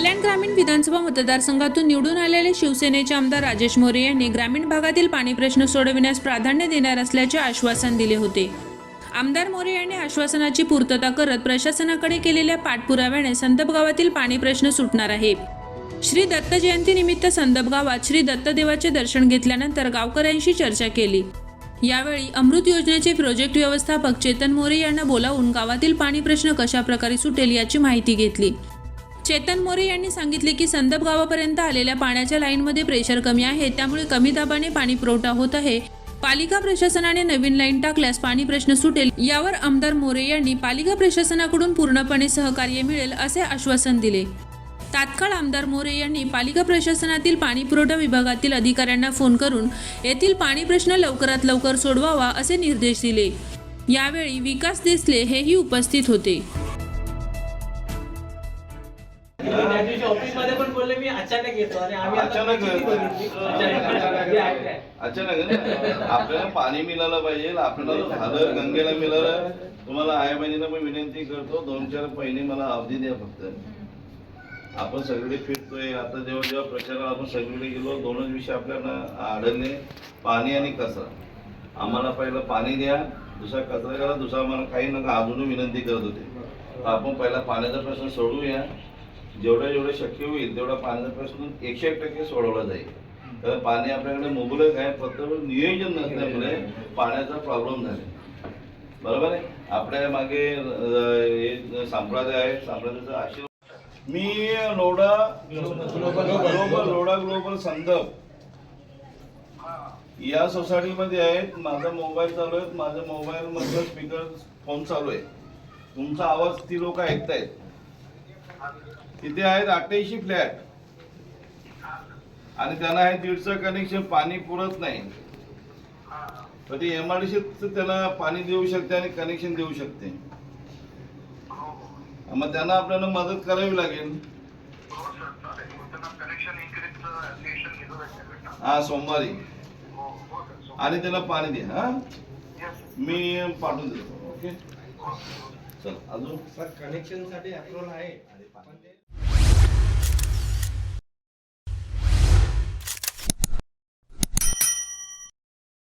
कल्याण ग्रामीण विधानसभा मतदारसंघातून निवडून आलेले शिवसेनेचे आमदार राजेश मोरे यांनी ग्रामीण भागातील पाणी प्रश्न सोडविण्यास प्राधान्य देणार असल्याचे आश्वासन दिले होते. आमदार मोरे यांनी आश्वासनाची पूर्तता करत प्रशासनाकडे केलेल्या पाठपुराव्याने संदप गावातील पाणी प्रश्न सुटणार आहे. श्री दत्त जयंतीनिमित्त संदप गावात श्री दत्तदेवाचे दर्शन घेतल्यानंतर गावकऱ्यांशी चर्चा केली. यावेळी अमृत योजनेचे प्रोजेक्ट व्यवस्थापक चेतन मोरे यांना बोलावून गावातील पाणी प्रश्न कशा प्रकारे सुटेल याची माहिती घेतली. चेतन मोरे यांनी सांगितले की संदप गावापर्यंत आलेल्या पाण्याच्या लाईनमध्ये प्रेशर कमी आहे त्यामुळे कमी दाबाने पाणी पुरवठा होत आहे. पालिका प्रशासनाने नवीन लाईन टाकल्यास पाणी प्रश्न सुटेल यावर आमदार मोरे यांनी पालिका प्रशासनाकडून पूर्णपणे सहकार्य मिळेल असे आश्वासन दिले. तात्काळ आमदार मोरे यांनी पालिका प्रशासनातील पाणी पुरवठा विभागातील अधिकाऱ्यांना फोन करून येथील पाणी प्रश्न लवकरात लवकर सोडवावा असे निर्देश दिले. यावेळी विकास देसले हेही उपस्थित होते. मी अचानक येतो आणि आम्ही आता अचानक किती बघितली? अचानक. हे ऐकलंय. अचानक ना आपल्याला पाणी मिळालं पाहिजे आपल्याला झालं गंगेला मिळालं. तुम्हाला आई बहिणीला मी विनंती करतो दोन चार महिने मला अवधी द्या फक्त. आपण सगळे फिरतोय. आता जेव्हा जेव्हा प्रचाराला आपण सगळीकडे गेलो दोनच विषय आपल्याला आढळले. पाणी आणि कचरा. आम्हाला पहिलं पाणी द्या दुसरा कचरा करा दुसरा मला काही नका. अजूनही विनंती करत होते. तर आपण पहिला पाण्याचा प्रश्न सोडवूया. जेवढं जेवढं शक्य होईल तेवढा पाण्याचा प्रश्न एकशे एक टक्के सोडवला जाईल. तर पाणी आपल्याकडे मुबलक आहे फक्त नियोजन नसल्यामुळे पाण्याचा प्रॉब्लेम झाला बरोबर आहे? आपल्या मागे संप्रदाय आहे संप्रदायाचा आशीर्वाद. मी लोडा ग्लोबल लोडा ग्लोबल संदप या सोसायटीमध्ये आहेत. माझा मोबाईल चालू आहे माझ्या मोबाईल मधलं स्पीकर फोन चालू आहे. तुमचा आवाज ती लोक ऐकतायत. तिथे आहेत अठ्ठ्याऐंशी फ्लॅट. आणि त्यांना आहे दीडचं कनेक्शन पाणी पुरत नाही. तर ती एमआरडीसी त्यांना पाणी देऊ शकते आणि कनेक्शन देऊ शकते. मग त्यांना आपल्याला मदत करावी लागेल. हा सोमवारी. आणि त्याला पाणी द्या हा? मी पाठवून देतो. ओके? अजून सर कनेक्शनसाठी अप्रुव्हल आहे.